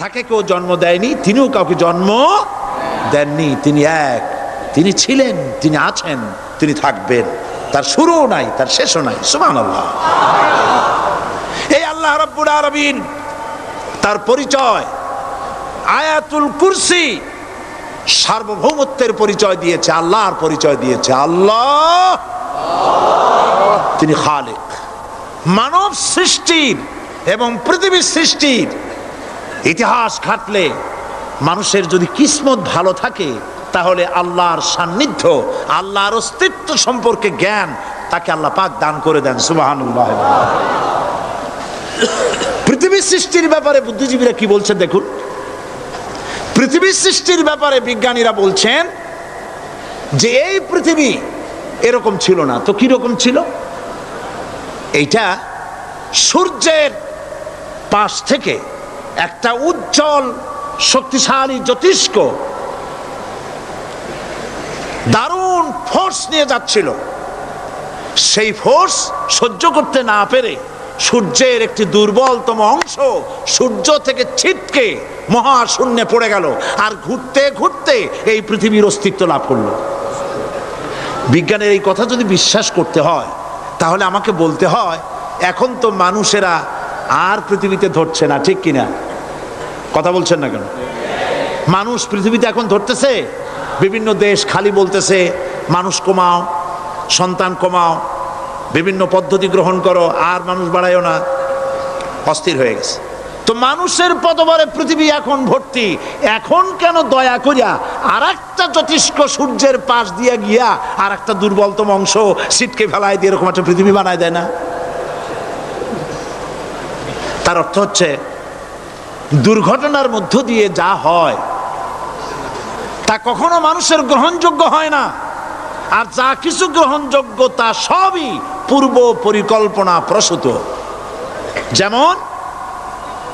তাকে কেউ জন্ম দেয়নি, তিনিও কাউকে জন্ম দেননি। তিনি এক, তিনি ছিলেন, তিনি আছেন, তিনি থাকবেন। তার শুরুও নাই, তার শেষও নাই। সুমান আল্লাহ এই আল্লাহ রব্বুল আরবিন তার পরিচয় আয়াতুল কুরসি সার্বভৌমত্বের পরিচয় দিয়েছে, আল্লাহর পরিচয় দিয়েছে। আল্লাহ! তিনি খালেক। মানব সৃষ্টির এবং পৃথিবীর সৃষ্টির ইতিহাস ঘাটলে মানুষের যদি কিসমত ভালো থাকে, তাহলে আল্লাহর সান্নিধ্য, আল্লাহর অস্তিত্ব সম্পর্কে জ্ঞান তাকে আল্লাহ পাক দান করে দেন, সুবাহানুল্লাহ। পৃথিবীর সৃষ্টির ব্যাপারে বুদ্ধিজীবীরা কি বলছেন দেখুন? পৃথিবীর সৃষ্টির ব্যাপারে বিজ্ঞানীরা বলছেন যে এই পৃথিবী এরকম ছিল না। তো কি রকম ছিল? এইটা সূর্যের পাশ থেকে একটা উজ্জ্বল, শক্তিশালী, জ্যোতিষ্ক দারুণ ফোর্স নিয়ে যাচ্ছিল। সেই ফোর্স সহ্য করতে না পেরে সূর্যের একটি দুর্বলতম অংশ সূর্য থেকে ছিটকে মহাশূন্যে পড়ে গেল আর ঘুরতে ঘুরতে এই পৃথিবীর অস্তিত্ব লাভ করল। বিজ্ঞানের এই কথা যদি বিশ্বাস করতে হয়, তাহলে আমাকে বলতে হয়, এখন তো মানুষেরা আর পৃথিবীতে ধরছে না, ঠিক কিনা? কথা বলছেন না কেন? মানুষ পৃথিবীতে এখন ধরতেছে, বিভিন্ন দেশ খালি বলতেছে, মানুষ কমাও, সন্তান কমাও, বিভিন্ন পদ্ধতি গ্রহণ করো, আর মানুষ বাড়ায়ও না, অস্থির হয়ে গেছে। তো মানুষের পদবরে পৃথিবী এখন ভর্তি। এখন কেন দয়া করিয়া আর একটা জ্যোতিষ্ক সূর্যের পাশ দিয়া গিয়া আর একটা দুর্বলতম অংশ সিটকে ফেলায় দিয়ে এরকম একটা পৃথিবী বানায় দেয় না? তার অর্থ হচ্ছে দুর্ঘটনার মধ্য দিয়ে যা হয়, তা কখনো মানুষের গ্রহণযোগ্য হয় না। আর যা কিছু গ্রহণযোগ্য, তা সবই পূর্ব পরিকল্পনা প্রসূত। যেমন,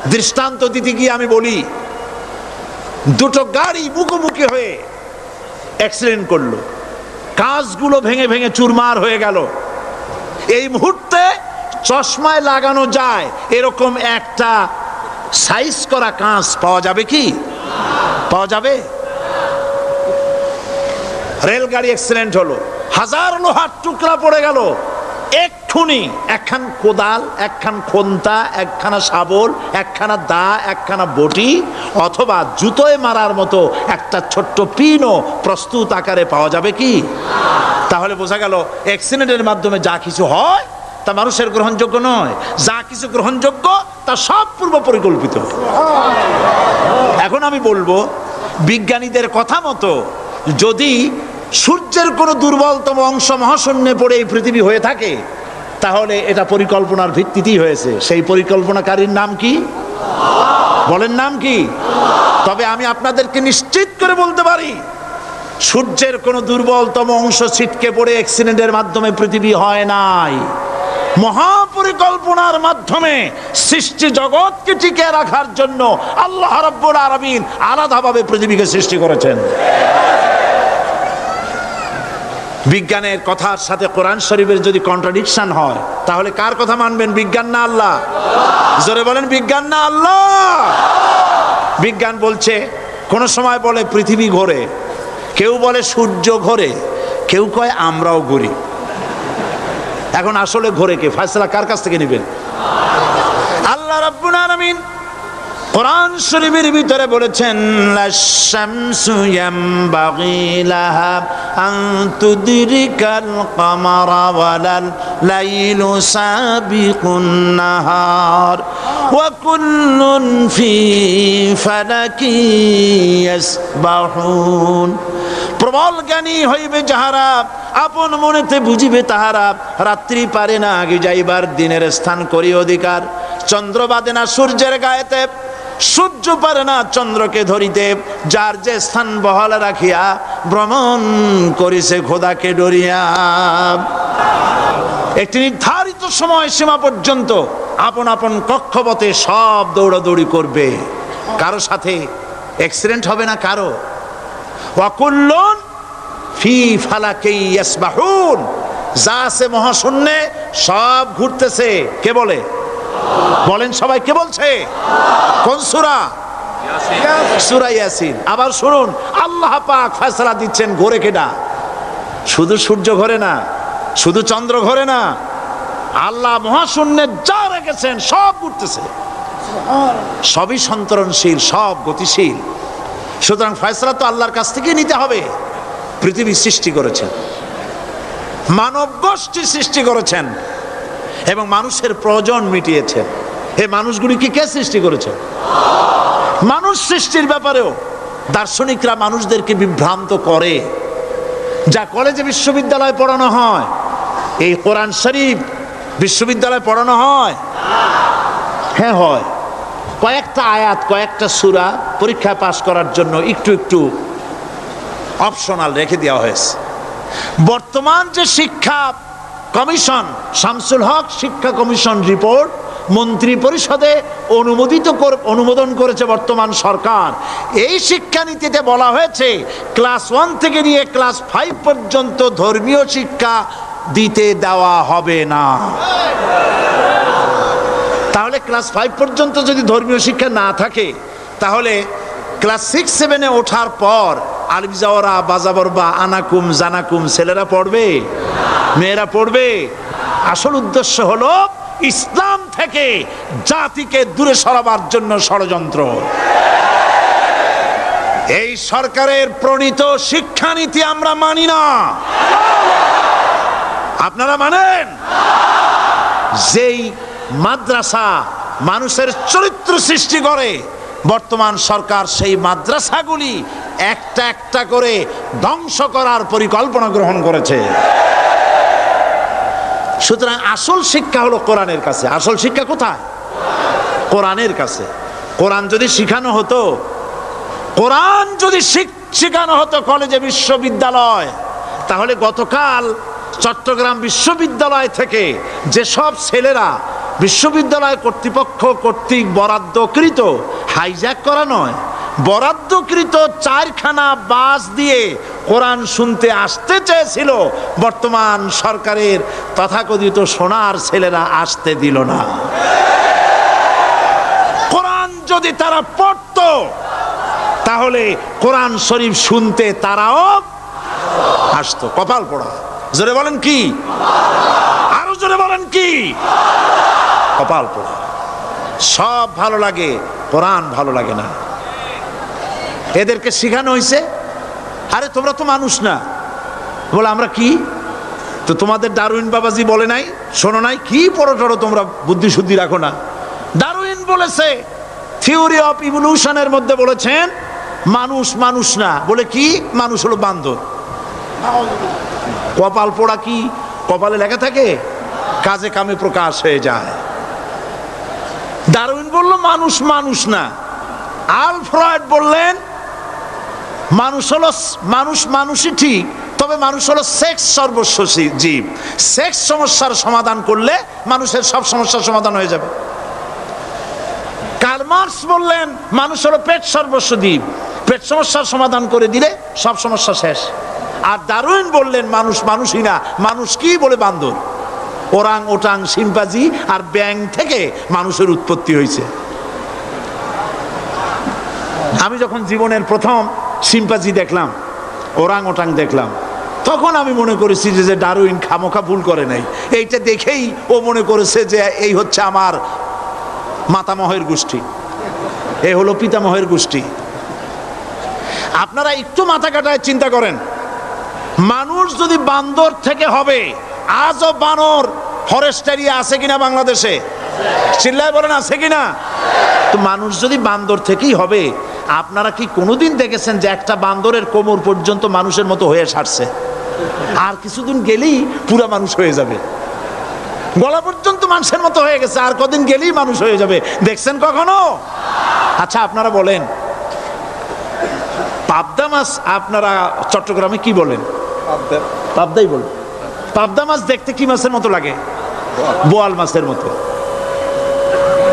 দৃষ্টান্ত দিতে গিয়ে আমি বলি, দুটো গাড়ি মুখোমুখি হয়ে অ্যাক্সিডেন্ট করল। কাঁচগুলো ভেঙে ভেঙে চুরমার হয়ে গেল। এই মুহূর্তে চশমায় লাগানো যায়, এরকম একটা সাইজ করা কাঁচ পাওয়া যাবে কি? পাওয়া যাবে? রেলগাড়ি অ্যাক্সিডেন্ট হলো। হাজার লোহার টুকরা পড়ে গেল। একটুনি একখান কোদাল, একখান খন্তা, একখানা শাবল, একখানা দা, একখানা বটি, অথবা জুতোয় মারার মতো একটা ছোট্ট পিনও প্রস্তুত আকারে পাওয়া যাবে কি? তাহলে বোঝা গেল অ্যাক্সিডেন্টের মাধ্যমে যা কিছু হয় তা মানুষের গ্রহণযোগ্য নয়। যা কিছু গ্রহণযোগ্য, তা সব পূর্ব পরিকল্পিত। এখন আমি বলব, বিজ্ঞানীদের কথা মতো যদি সূর্যের কোনো দুর্বলতম অংশ মহাশূন্যে পড়ে এই পৃথিবী হয়ে থাকে, তাহলে এটা পরিকল্পনার ভিত্তিতেই হয়েছে। সেই পরিকল্পনাকারীর নাম কি? বলেন নাম কি? তবে আমি আপনাদেরকে নিশ্চিত করে বলতে পারি, সূর্যের কোনো দুর্বলতম অংশ ছিটকে পড়ে অ্যাক্সিডেন্টের মাধ্যমে পৃথিবী হয় নাই। মহাপরিকল্পনার মাধ্যমে সৃষ্টি জগৎকে টিকে রাখার জন্য আল্লাহ রব্বুল আরামিন আলাদাভাবে পৃথিবীকে সৃষ্টি করেছেন। বিজ্ঞানের কথার সাথে কোরআন শরীফের যদি কন্ট্রাডিকশন হয়, তাহলে কার কথা মানবেন? বিজ্ঞান না আল্লাহ? জোরে বলেন, বিজ্ঞান না আল্লাহ? বিজ্ঞান বলছে, কোন সময় বলে পৃথিবী ঘোরে, কেউ বলে সূর্য ঘোরে, কেউ কয় আমরাও ঘুরি। এখন আসলে ঘোরে কে? ফয়সলা কার কাছ থেকে নেবেন? আল্লাহ রাব্বুল আলামিন কোরআন শরীফের ভিতরে বলেছেন লাশামসু ইয়ামবাগি লাহা আন তুদরিকাল কামারা ওয়ালাল লাইলু সাবিকুন নাহার ওয়া কুল্লুন ফি ফালাকি ইয়াসবাহুন। প্রবল জ্ঞানী হইবে যাহারা আপন মনেতে বুঝিবে তাহারা, রাত্রি পারে না আগে যাইবার দিনের স্থান করি অধিকার। চন্দ্র বাদে না সূর্যের গায়েতে, সূর্য পারে না চন্দ্রকে ধরিতে। যার যে স্থান বহাল রাখিয়া, ভ্রমণ করিছে খোদাকে ডরিয়া। একটি নির্ধারিত সময় সীমা পর্যন্ত আপন আপন কক্ষপথে সব দৌড়াদৌড়ি করবে। কারও সাথে অ্যাক্সিডেন্ট হবে না কারও। ওয়াকুল্লুন ফি যা মহাশূন্যে, সব ঘুরতেছে। কে বলে? বলেন সবাই, কে বলছে? কোন সূরা? সুরা ইয়াসিন। আবার শুনুন, আল্লাহ পাক ফয়সালা দিচ্ছেন ঘোরে কেডা শুধু সূর্য ঘরে না, শুধু চন্দ্র ঘরে না, আল্লাহ মহাশূন্যে যা রেখেছেন, সব ঘুরতেছে। সবই সন্তরণশীল, সব গতিশীল। সুতরাং ফয়সলা তো আল্লাহর কাছ থেকে নিতে হবে। পৃথিবী সৃষ্টি করেছেন। মানব গোষ্ঠী সৃষ্টি করেছেন এবং মানুষের প্রয়োজন মিটিয়েছেন এই মানুষগুলিকে কে সৃষ্টি করেছে? মানুষ সৃষ্টির ব্যাপারেও দার্শনিকরা মানুষদেরকে বিভ্রান্ত করে। যা কলেজে বিশ্ববিদ্যালয়ে পড়ানো হয়, এই কোরআন শরীফ বিশ্ববিদ্যালয়ে পড়ানো হয়। হ্যাঁ হয়। কয়েকটা আয়াত, কয়েকটা সুরা পরীক্ষায় পাশ করার জন্য একটু একটু অপশনাল রেখে দেওয়া হয়েছে। বর্তমান যে শিক্ষা কমিশন, শামসুল হক শিক্ষা কমিশন রিপোর্ট মন্ত্রী পরিষদে অনুমোদিত অনুমোদন করেছে বর্তমান সরকার। এই শিক্ষানীতিতে বলা হয়েছে ক্লাস ওয়ান থেকে নিয়ে ক্লাস ফাইভ পর্যন্ত ধর্মীয় শিক্ষা দিতে দেওয়া হবে না। তাহলে ক্লাস ফাইভ পর্যন্ত যদি ধর্মীয় শিক্ষা না থাকে, তাহলে ক্লাস সিক্স সেভেনে ওঠার পর আলিম যাওয়ারা বাজাবর বা আনাকুম, জানাকুম, ছেলেরা পড়বে? মেয়েরা পড়বে? আসল উদ্দেশ্য হলো ইসলাম থেকে জাতিকে দূরে সরাবার জন্য ষড়যন্ত্র। এই সরকারের প্রণীত শিক্ষানীতি আমরা মানি না। আপনারা মানেন? যেই মাদ্রাসা মানুষের চরিত্র সৃষ্টি করে, বর্তমান সরকার সেই মাদ্রাসাগুলি একটা একটা করে ধ্বংস করার পরিকল্পনা গ্রহণ করেছে। সুতরাং আসল শিক্ষা হলো কোরআনের কাছে। আসল শিক্ষা কোথায়? কোরআনের কাছে। কোরআন যদি শিখানো হতো, কোরআন যদি শিখানো হতো কলেজে বিশ্ববিদ্যালয়, তাহলে গতকাল চট্টগ্রাম বিশ্ববিদ্যালয় থেকে যেসব ছেলেরা বিশ্ববিদ্যালয় কর্তৃপক্ষ কর্তৃক বরাদ্দকৃত হাইজ্যাক করা নয় বরাদ্দকৃত চারখানা বাস দিয়ে কোরআন শুনতে আসতে চেয়েছিল। বর্তমান সরকারের তথাকথিত সোনার ছেলেরা আসতে দিল না। কোরআন যদি তারা পড়তো, তাহলে কোরআন শরীফ শুনতে তারাও আসতো। কপাল পড়া। জোরে বলেন কি? আরও জোরে বলেন কি? কপাল পড়া। সব ভালো লাগে, কোরআন ভালো লাগে না। এদেরকে শেখানো হয়েছে আরে, তোমরা তো মানুষ না। বলে, আমরা কি? তো তোমাদের দারুইন বাবাজি বলে নাই, শোনো নাই, কি পড়ো টড়ো তোমরা বুদ্ধি শুদ্ধি রাখো না। দারুইন বলেছে, থিওরি অফ ইভলিউশনের মধ্যে বলেছেন, মানুষ মানুষ না। বলে কি? মানুষ হলো বান্ধব কপাল পোড়া কি? কপালে লেখা থাকে? কাজে কামে প্রকাশ হয়ে যায়। ডারউইন বলল, মানুষ মানুষ না। আল ফ্রয়েড বললেন মানুষ হলো মানুষ মানুষই ঠিক, তবে মানুষ হলো সেক্স সর্বস্ব জীব। সেক্স সমস্যার সমাধান করলে মানুষের সব সমস্যার সমাধান হয়ে যাবে। কার্ল মার্কস বললেন, মানুষ হলো পেট সর্বস্ব দ্বীপ পেট সমস্যার সমাধান করে দিলে সব সমস্যা শেষ। আর দারুইন বললেন, মানুষ মানুষই না, মানুষ কি বলে বান্দর? ওরাং ওটাং সিম্পাজি আর ব্যাং থেকে মানুষের উৎপত্তি হয়েছে। আমি যখন জীবনের প্রথম সিম্পাজি দেখলাম ওরাং ওটাং দেখলাম। তখন আমি মনে করেছি যে ডারুইন খামোখা ভুল করে নাই। এইটা দেখেই ও মনে করেছে যে, এই হচ্ছে আমার মাতামহের গোষ্ঠী। এ হলো পিতামহের গোষ্ঠী। আপনারা একটু মাথা কাটায় চিন্তা করেন। মানুষ যদি বান্দর থেকে হবে, আজও বানর ফরেস্ট এরিয়া আছে কিনা বাংলাদেশে? চিল্লায় বলেন, আছে কিনা? তো মানুষ যদি বান্দর থেকেই হবে আপনারা কি কোনোদিন দেখেছেন যে একটা বান্দরের কোমর পর্যন্ত মানুষের মতো হয়ে সারছে? আর কিছুদিন গেলেই পুরা মানুষ হয়ে যাবে। গলা পর্যন্ত মানুষের মতো হয়ে গেছে আর কদিন গেলেই মানুষ হয়ে যাবে। দেখছেন কখনো? আচ্ছা আপনারা বলেন। পাবদা মাছ আপনারা চট্টগ্রামে কি বলেন? পাবদাই বলেন। পাবদা মাছ দেখতে কি মাছের মতো লাগে? বোয়াল। মাছের মতো।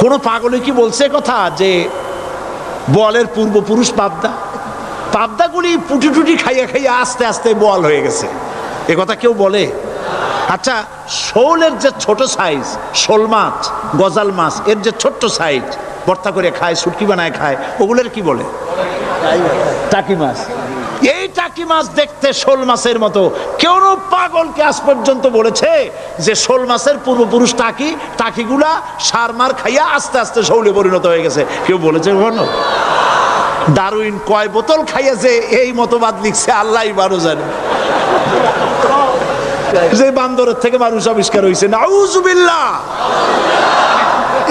কোন পাগলে কি বলছে কথা যে বোয়ালের পূর্বপুরুষ পাবদা। পাবদাগুলি পুটি টুটি খাইয়া খাইয়া আস্তে আস্তে বল হয়ে গেছে। এ কথা কেউ বলে? আচ্ছা শোলের যে ছোট সাইজ, শোল মাছ, গজাল মাছ, এর যে ছোট্ট সাইজ, ভর্তা করে খায়, সুটকি বানায় খায়, ওগুলোর কি বলে? টাকি মাছ। এই টাকি মাছ দেখতে শোল মাছের মতো? কেউ পাগলকে আজ পর্যন্ত বলেছে যে শোল মাছের পূর্বপুরুষ টাকি, টাকিগুলা সার মার খাইয়া আস্তে আস্তে শৌলে পরিণত হয়ে গেছে। কেউ বলেছে কখনো দারুইন কয় বোতল খাইয়াছে এই মতবাদ লিখছে, আল্লাহ বারো জানে। যে বান্দরের থেকে মানুষ আবিষ্কার হয়েছে নাউজুবিল্লাহ।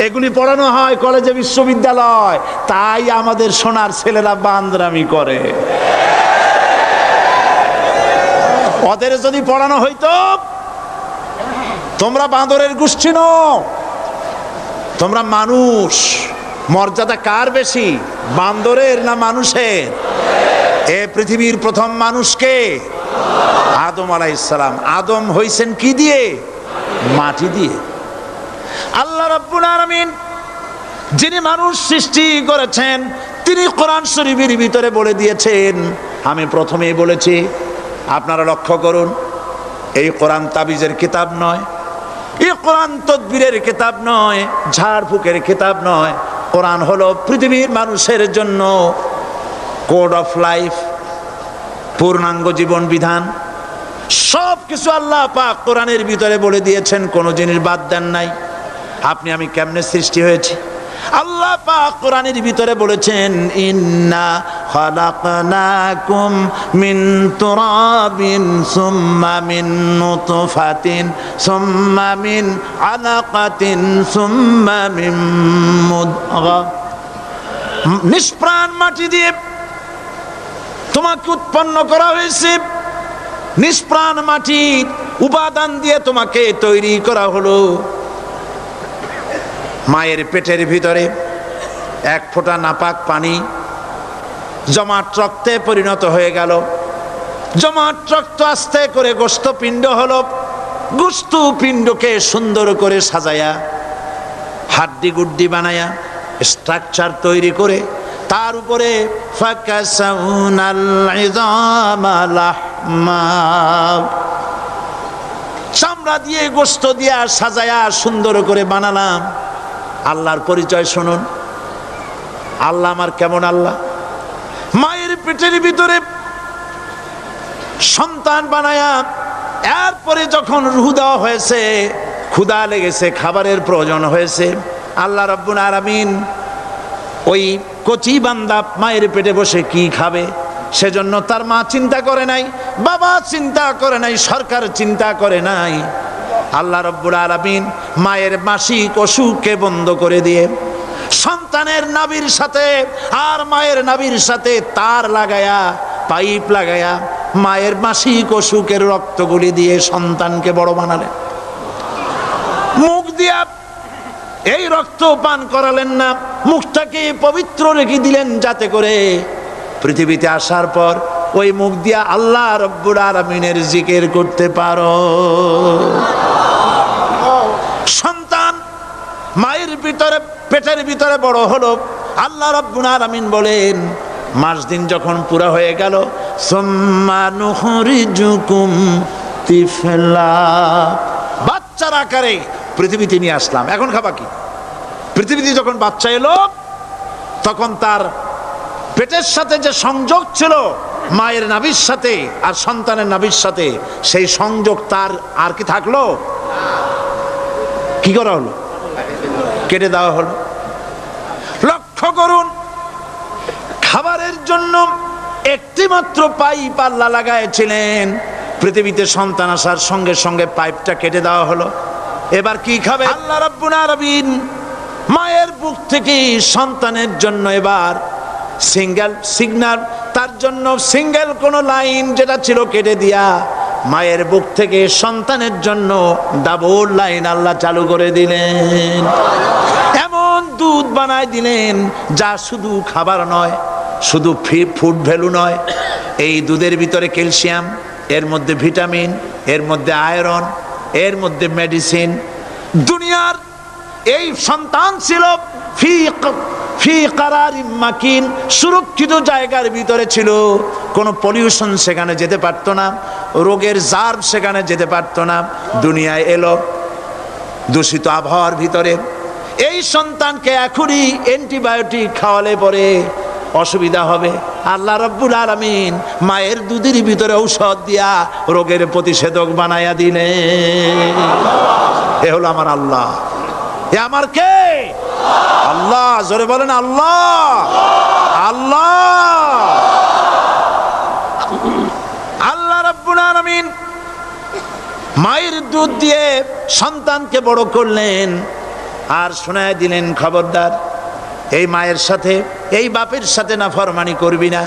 এগুলি পড়ানো হয় কলেজে বিশ্ববিদ্যালয়, তাই আমাদের সোনার ছেলেরা বান্দরামি করে। ওদের যদি পড়ানো হইতো, তোমরা বাঁদরের গোষ্ঠী নো তোমরা মানুষ। মর্যাদা কার বেশি, বান্দরের না মানুষের? এ পৃথিবীর প্রথম মানুষকে আদম আলাইসালাম আদম হইছেন কি দিয়ে? মাটি দিয়ে। আল্লাহ রাব্বুল আলামিন যিনি মানুষ সৃষ্টি করেছেন, তিনি কোরআন শরীফের ভিতরে বলে দিয়েছেন। আমি প্রথমেই বলেছি আপনারা লক্ষ্য করুন, এই কোরআন তাবিজের কিতাব নয়, এই কোরআন তদবিরের কিতাব নয় ঝাড়ফুকের কিতাব নয়। কোরআন হলো পৃথিবীর মানুষের জন্য কোড অফ লাইফ, পূর্ণাঙ্গ জীবন বিধান। সব কিছু আল্লাহ পাক কোরআনের ভিতরে বলে দিয়েছেন, কোনো জিনিস বাদ দেন নাই। আপনি আমি কেমনে সৃষ্টি হয়েছি? আল্লাহ পাক কোরআনের ভিতরে বলেছেন, ইন্না খালাকনাকুম মিন তুরাবিন সুম্মা মিন নুতফাতিন সুম্মা মিন আলাকাতিন সুম্মা মিন মুদগা। নিষ্প্রাণ মাটি দিয়ে তোমাকে উৎপন্ন করা হয়েছে। নিষ্প্রাণ মাটির উপাদান দিয়ে তোমাকে তৈরি করা হলো। মায়ের পেটের ভিতরে এক ফোঁটা নাপাক পানি জমাট রক্তে পরিণত হয়ে গেল। জমাট রক্ত আস্তে করে গোস্ত পিণ্ড হলো। গোস্ত পিণ্ডকে সুন্দর করে সাজায়া, হাড্ডি গুড্ডি বানায়া স্ট্রাকচার তৈরি করে, তার উপরে চামড়া দিয়ে গোস্ত দিয়া সাজায়া সুন্দর করে বানালাম। আল্লাহর পরিচয় শুনুন। আল্লাহ আমার কেমন আল্লাহ? পেটের ভিতরে সন্তান বানায়া এরপরে যখন রুহ দেওয়া হয়েছে ক্ষুদা লেগেছে, খাবারের প্রয়োজন হয়েছে, আল্লাহ রব্বুল আলামিন ওই কচি বান্দা মায়ের পেটে বসে কি খাবে? সেজন্য তার মা চিন্তা করে নাই, বাবা চিন্তা করে নাই, সরকার চিন্তা করে নাই। আল্লাহ রব্বুল আলামিন মায়ের মাসিক অসুখকে বন্ধ করে দিয়ে সন্তানের নাবির সাথে আর মায়ের নাবির সাথে তার লাগায়া, পাইপ লাগায়া, মায়ের মাসিক অসুখের রক্তগুলি দিয়ে সন্তানকে বড় বানালেন। মুখ দিয়া এই রক্ত পান করালেন না, মুখটাকে পবিত্র রেখে দিলেন যাতে করে পৃথিবীতে আসার পর ওই মুখ দিয়া আল্লাহ রব্বুর আলমিনের জিকের করতে পারো। সন্তান মায়ের ভিতরে পেটের ভিতরে বড় হলো। আল্লাহ রব্বুল আলামিন বলেন, মাস দিন যখন পুরা হয়ে গেল, সুম্মা নুখরিজুকুম তিফলা। বাচ্চার আকারে পৃথিবীতে নিয়ে আসলাম। এখন খাবা কি? পৃথিবীতে যখন বাচ্চা এলো, তখন তার পেটের সাথে যে সংযোগ ছিল, মায়ের নাভির সাথে আর সন্তানের নাভির সাথে, সেই সংযোগ তার আর কি থাকল? কি করা হলো? কেটে দেওয়া হলো। লক্ষ্য করুন, খাবারের জন্য একটি মাত্র পাইপ আল্লাহ লাগাইছিলেন। পৃথিবীতে সন্তান আসার সঙ্গে সঙ্গে পাইপটা কেটে দেওয়া হলো। এবার কি খাবে? আল্লাহ রাব্বুল আলামিন মায়ের বুক থেকে সন্তানের জন্য এবার সিঙ্গেল সিগন্যাল, তার জন্য সিঙ্গেল কোনো লাইন যেটা ছিল কেটে দিয়া মায়ের বুক থেকে সন্তানের জন্য ডাবল লাইন আল্লাহ চালু করে দিলেন। এমন দুধ বানায় দিলেন, যা শুধু খাবার নয়, শুধু ফুড ভ্যালু নয়। এই দুধের ভিতরে ক্যালসিয়াম, এর মধ্যে ভিটামিন, এর মধ্যে আয়রন, এর মধ্যে মেডিসিন। দুনিয়ার এই সন্তান ছিল ফি মাকিন, সুরক্ষিত জায়গার ভিতরে ছিল। কোনো পলিউশন সেখানে যেতে পারতো না, রোগের জার্ভ সেখানে যেতে পারতো না, দুনিয়ায় এলো, দূষিত আবহাওয়ার ভিতরে। এই সন্তানকে এখনই অ্যান্টিবায়োটিক খাওয়ালে পরে অসুবিধা হবে। আল্লাহ রব্বুল আলমিন মায়ের দুধের ভিতরে ঔষধ দিয়া রোগের প্রতিষেধক বানাইয়া দিলে এ হলো আমার আল্লাহ। এ আমার কে? আল্লাহ, জোরে বলেন আল্লাহ। আল্লাহ। আল্লাহ রব্বুল মায়ের দুধ দিয়ে সন্তানকে বড় করলেন আর শোনায় দিলেন, খবরদার, এই মায়ের সাথে, এই বাপের সাথে না ফরমানি করবি না।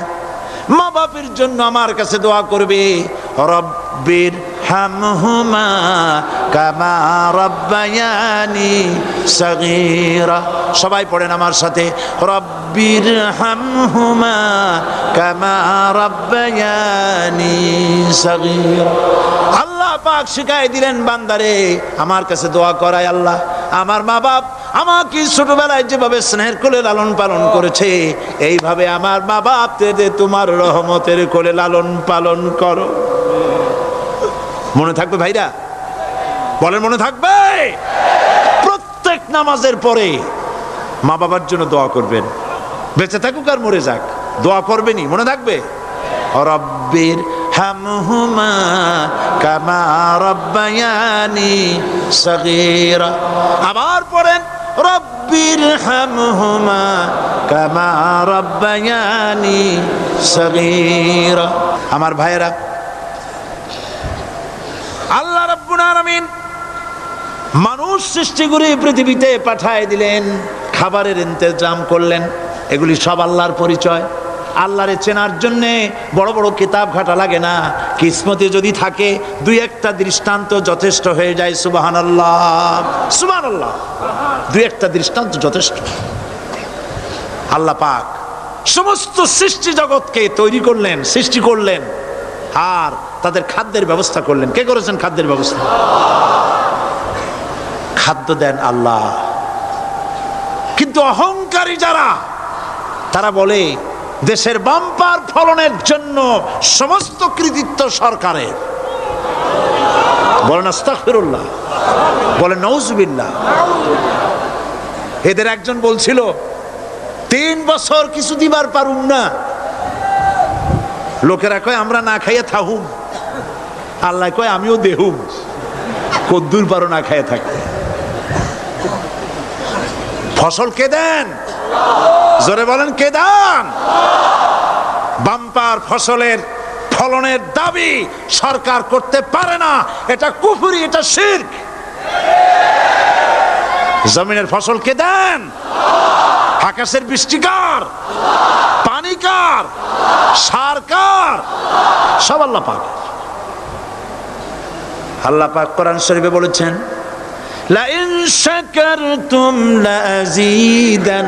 মা বাপের জন্য আমার কাছে দোয়া করবে। রব্বির হামহুমা কামা রব্বায়ানি সগীরা। সবাই পড়েন আমার সাথে। রব্বির হামহুমা কামা রব্বায়ানি সগীরা। আল্লাহ পাক শিখাই দিলেন, বান্দারে, আমার কাছে দোয়া করায় আল্লাহ। আমার মা বাপ আমাকে ছোটবেলায় যেভাবে স্নেহের কোলে লালন পালন করেছে, এইভাবে আমার মা বাপ তোমার রহমতের কোলে লালন পালন করো। মনে থাকবে ভাইরা? বলেন, মনে থাকবে? প্রত্যেক নামাজের পরে মা বাবার জন্য দোয়া করবেন। বেঁচে থাকুক আর মরে যাক। দোয়া করবেনই, মনে থাকবে? রব্বির হামহুমা কামা রব্বায়ানি সগীরা। আবার পড়েন, রব্বির হামহুমা কামা রব্বায়ানি সগীরা। আমার ভাইয়েরা আল্লাহ রাব্বুল আলামিন মানুষ সৃষ্টি করে পৃথিবীতে পাঠায় দিলেন, খাবারের ইন্তজাম করলেন, এগুলি সব আল্লাহর পরিচয়। আল্লাহরে চেনার জন্যে বড় বড় কিতাব ঘাটা লাগে না, কিসমতে যদি থাকে, দুই একটা দৃষ্টান্ত যথেষ্ট হয়ে যায় সুবাহান আল্লাহ সুবাহান আল্লাহ দুই একটা দৃষ্টান্ত যথেষ্ট। আল্লাহ পাক সমস্ত সৃষ্টি জগৎকে তৈরি করলেন, সৃষ্টি করলেন, আর তাদের খাদ্যের ব্যবস্থা করলেন। কে করেছেন খাদ্যের ব্যবস্থা? খাদ্য দেন আল্লাহ। কিন্তু অহংকারী যারা, তারা বলে, দেশের বাম্পার ফলনের জন্য সমস্ত কৃতিত্ব সরকারের। বলেন, আস্তাগফিরুল্লাহ। বলেন নৌজুবিল্লাহ এদের একজন বলছিল, তিন বছর কিছু দিবার পারুম না। লোকেরা কয়, আমরা না খাইয়ে থাহুম। আল্লাহ কয়, আমিও দেহুম। কদ্দুর পারো না খাইয়ে থাকতে। ফসল কে দেন? জোরে বলেন, কে দেন? বাম্পার ফসলের ফলনের দাবি সরকার করতে পারে না। এটা কুফুরি, এটা শির্ক। জমিনের ফসল কে দেন? আকাশের বৃষ্টিকার। পানিকার সারকার সব আল্লাহ পাক। আল্লাহ পাক কোরআন শরীফে বলেছেন لئن شكرتم لأزيدنكم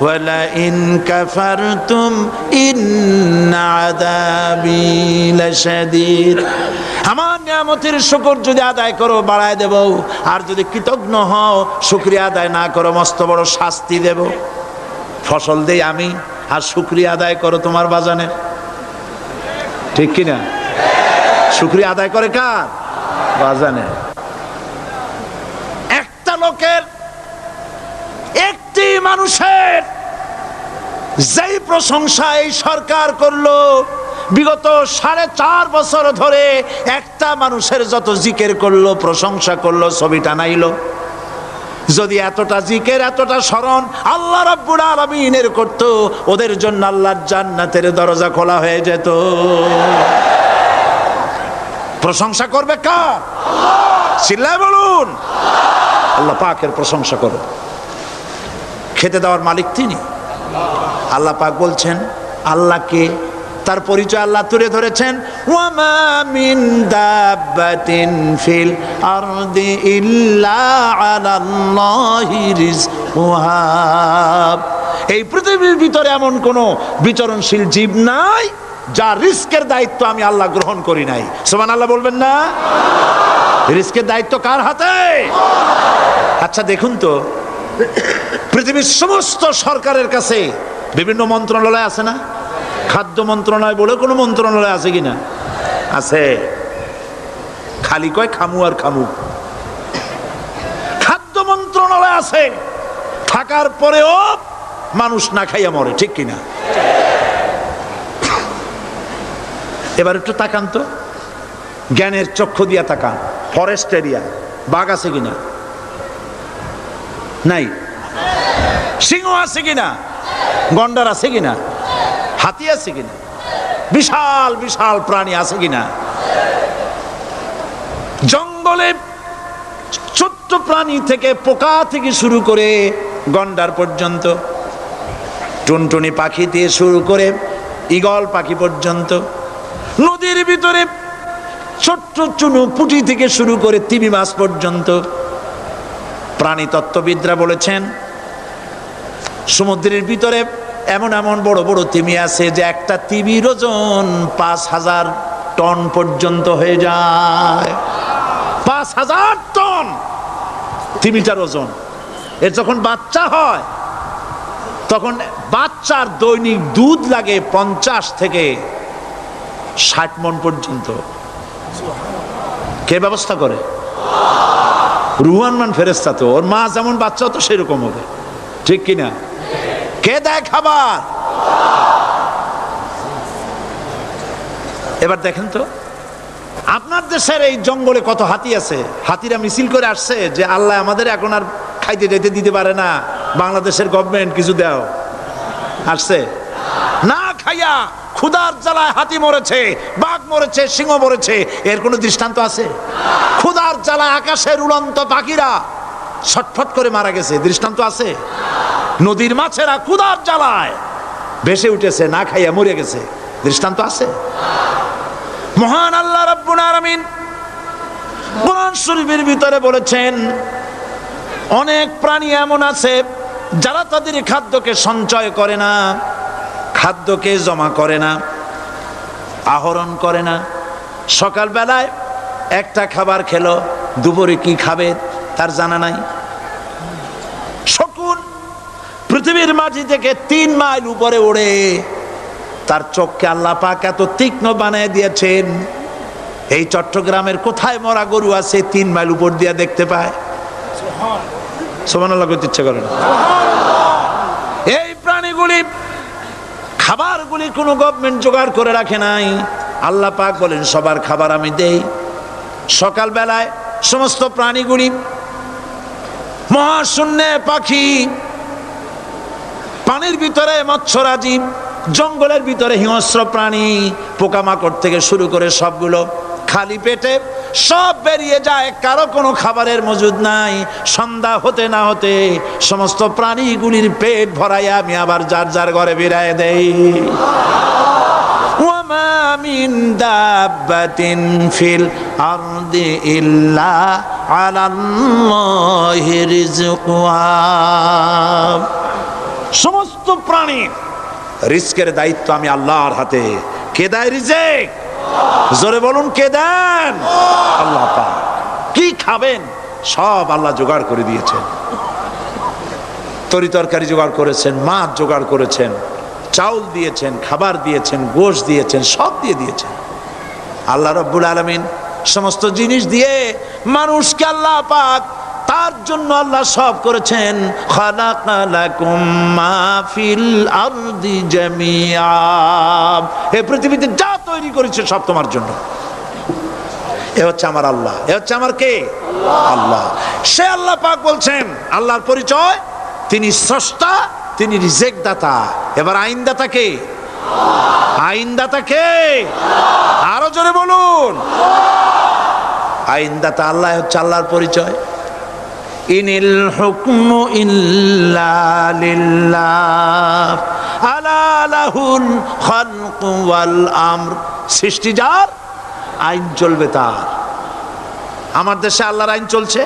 ولئن كفرتم إن عذابي لشديد আমার নিয়ামতের শুকর যদি আদায় করো বাড়ায় দেব আর যদি কৃতজ্ঞ হও শুক্রিয়া আদায় না করো মস্ত বড় শাস্তি দেব ফসল দেই আমি আর শুক্রিয়া আদায় করো তোমার বাজানের ঠিক কিনা শুক্রিয়া আদায় করে কার বাজানের মানুষের যেই প্রশংসা এই সরকার করল, বিগত সাড়ে চার বছর ধরে একটা মানুষের যত জিকের করল, প্রশংসা করল, ছবি টানাইলো। যদি এতটা জিকের, এতটা স্মরণ আল্লাহ রাব্বুল আলামিনের করত, ওদের জন্য আল্লাহর জান্নাতের দরজা খোলা হয়ে যেত। প্রশংসা করবে কার? চিল্লায় বলুন। আল্লাহ পাকের প্রশংসা করো খেতে দেওয়ার মালিক তিনি। আল্লাহ পাক বলছেন, আল্লাহকে তার পরিচয় আল্লাহ তুলে ধরেছেন, ওয়ামা দাব্বাতিন ফিল আরদি ইল্লা আলাল্লাহি রিজকুহা। এই পৃথিবীর ভিতরে এমন কোন বিচরণশীল জীব নাই যা রিস্কের দায়িত্ব আমি আল্লাহ গ্রহণ করি নাই। সোমান আল্লাহ বলবেন না? রিস্কের দায়িত্ব কার হাতে? আচ্ছা দেখুন তো পৃথিবীর সমস্ত সরকারের কাছে বিভিন্ন মন্ত্রণালয় আছে না? খাদ্য মন্ত্রণালয় বলে কোনো মন্ত্রণালয় আছে কি না আছে। খালি কয় খামু আর খামু। খাদ্য মন্ত্রণালয় আছে। থাকার পরেও মানুষ না খাইয়া মরে, ঠিক কিনা? এবার একটু তাকান তো। জ্ঞানের চক্ষু দিয়া তাকান। ফরেস্ট এরিয়া, বাঘ আছে কিনা? নাই। সিংহ আছে কিনা গন্ডার আছে কিনা হাতি আছে কিনা বিশাল বিশাল প্রাণী আছে কিনা জঙ্গলে ছোট্ট প্রাণী থেকে পোকা থেকে শুরু করে গন্ডার পর্যন্ত, টুনটুনি পাখি দিয়ে শুরু করে ঈগল পাখি পর্যন্ত, নদীর ভিতরে ছোট্ট চুনু পুটি থেকে শুরু করে তিমি মাছ পর্যন্ত প্রাণী তত্ত্ববিদরা বলেছেন, সমুদ্রের ভিতরে এমন এমন বড় বড় তিমি আছে যে একটা তিমির ওজন পাঁচ হাজার টন পর্যন্ত হয়ে যায়। পাঁচ হাজার টন তিমিটার ওজন। এর যখন বাচ্চা হয়, তখন বাচ্চার দৈনিক দুধ লাগে পঞ্চাশ থেকে ষাট মন পর্যন্ত। কে ব্যবস্থা করে? রুহান মান ফেরেস্তা তো, ওর মা যেমন বাচ্চা, তো সেরকম হবে। ঠিক কিনা? কে দেয় খাবার? এবার দেখেন তো, আপনার দেশের এই জঙ্গলে কত হাতি আছে? হাতিরা মিছিল করে আসছে যে, আল্লাহ আমাদের এখন আর খাইতে যেতে দিতে পারে না, বাংলাদেশের গভর্নমেন্ট কিছু দাও। আসছে? না খাইয়া। ক্ষুধার জ্বালায় হাতি মরেছে, বাঘ মরেছে, সিংহ মরেছে, এর কোনো দৃষ্টান্ত আছে? ক্ষুধার জ্বালায় আকাশের উড়ন্ত পাখিরা ছটফট করে মারা গেছে, দৃষ্টান্ত আছে? নদীর মাছেরা ক্ষুধার জ্বালায় ভেসে উঠেছে, না খাইয়া মরে গেছে, দৃষ্টান্ত আছে? মহান আল্লাহ রাব্বুল আলামিন কোরআন শরীফের ভিতরে বলেছেন, অনেক প্রাণী এমন আছে যারা তাদের খাদ্যকে সঞ্চয় করে না। খাদ্যকে জমা করে না, আহরণ করে না। সকালবেলায় একটা খাবার খেলো, দুপুরে কি খাবে তার জানা নাই। শকুন পৃথিবীর মাটি থেকে তিন মাইল উপরে ওড়ে, তার চোখকে আল্লাহ পাক এত তীক্ষ্ণ বানিয়ে দিয়েছেন। এই চট্টগ্রামের কোথায় মরা গরু আছে, তিন মাইল উপর দিয়া দেখতে পায়। সমান আল্লাহ করতে ইচ্ছে করে না। এই প্রাণীগুলি খাবারগুলি কোনো গভর্নমেন্ট জোগাড় করে রাখে নাই। আল্লাহ পাক বলেন, সবার খাবার আমি দেই। সকালবেলায় সমস্ত প্রাণীগুলি, মহাশূন্যে পাখি, পানির ভিতরে মৎস্যরাজীব জঙ্গলের ভিতরে হিংস্র প্রাণী, পোকামাকড় থেকে শুরু করে সবগুলো খালি পেটে সব বেরিয়ে যায়, কারও কোনো খাবারের মজুদ নাই। সন্ধ্যা হতে না হতে সমস্ত প্রাণীগুলির পেট ভরাইয়া আমি আবার যার যার ঘরে বেড়ায় দেই। মিন দাব্বাতিন ফিল আরদি ইল্লা আলাল্লাহি রিজকুহা সমস্ত প্রাণী রিস্কের দায়িত্ব আমি আল্লাহর হাতে। কে দায় রিজেক? জোরে বলুন, কে দেন? আল্লাহ কি খাবেন? সব আল্লাহ জোগাড় করে দিয়েছেন। তরি তরকারি জোগাড় করেছেন, মাছ জোগাড় করেছেন, চাউল দিয়েছেন, খাবার দিয়েছেন, গোশ দিয়েছেন, সব দিয়ে দিয়েছেন। আল্লাহ রব্বুল আলমিন সমস্ত জিনিস দিয়ে মানুষকে আল্লাহ পাক তার জন্য আল্লাহ সব করেছেন। পৃথিবীতে যা তৈরি করেছে সব তোমার জন্য। এ হচ্ছে আমার আল্লাহ। এ হচ্ছে আমার কে? আল্লাহ। সে আল্লাহ পাক বলছেন, আল্লাহর পরিচয়, তিনি স্রষ্টা, তিনি রিজেক দাতা এবার আইনদাতা কে? আইনদাতা কে? আরও জোরে বলুন। আইনদাতা আল্লাহ হচ্ছে আল্লাহর পরিচয়। ইনিল হুকমু ইল্লা লিল্লাহ। আলা লাহুল খালকু ওয়াল আমর। সৃষ্টি যার, আইন চলবে তার। আমার দেশে আল্লাহর আইন চলছে?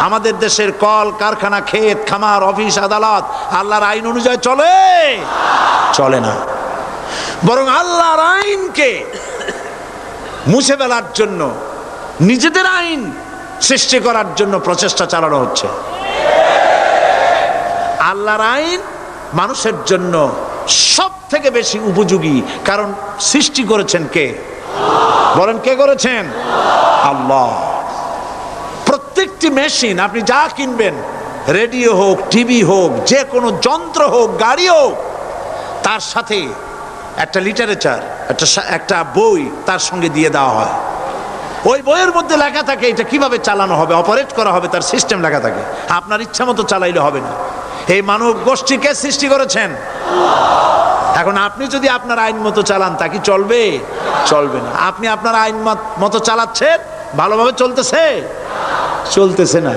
আমাদের দেশের কল, কারখানা, ক্ষেত, খামার, অফিস, আদালত, আল্লাহর আইন অনুযায়ী চলে। চলে না। বরং আল্লাহর আইনকে মুছে ফেলার জন্য নিজেদের আইন সৃষ্টি করার জন্য প্রচেষ্টা চালানো হচ্ছে। আল্লাহর আইন মানুষের জন্য সব থেকে বেশি উপযোগী, কারণ সৃষ্টি করেছেন কে? বলেন, কে করেছেন? আল্লাহ। প্রত্যেকটি মেশিন, আপনি যা কিনবেন, রেডিও হোক, টিভি হোক, যে কোনো যন্ত্র হোক, গাড়ি হোক, তার সাথে একটা লিটারেচার, একটা একটা বই তার সঙ্গে দিয়ে দেওয়া হয়। ওই বইয়ের মধ্যে লেখা থাকে এটা কীভাবে চালানো হবে অপারেট করা হবে, তার সিস্টেম লেখা থাকে। আপনার ইচ্ছা মতো চালাইলে হবে না। এই মানব গোষ্ঠীকে সৃষ্টি করেছেন? এখন আপনি যদি আপনার আইন মতো চালান, তা কি চলবে? চলবে না। আপনি আপনার আইন মতো চালাচ্ছেন? ভালোভাবে চলতেছে? চলতেছে না।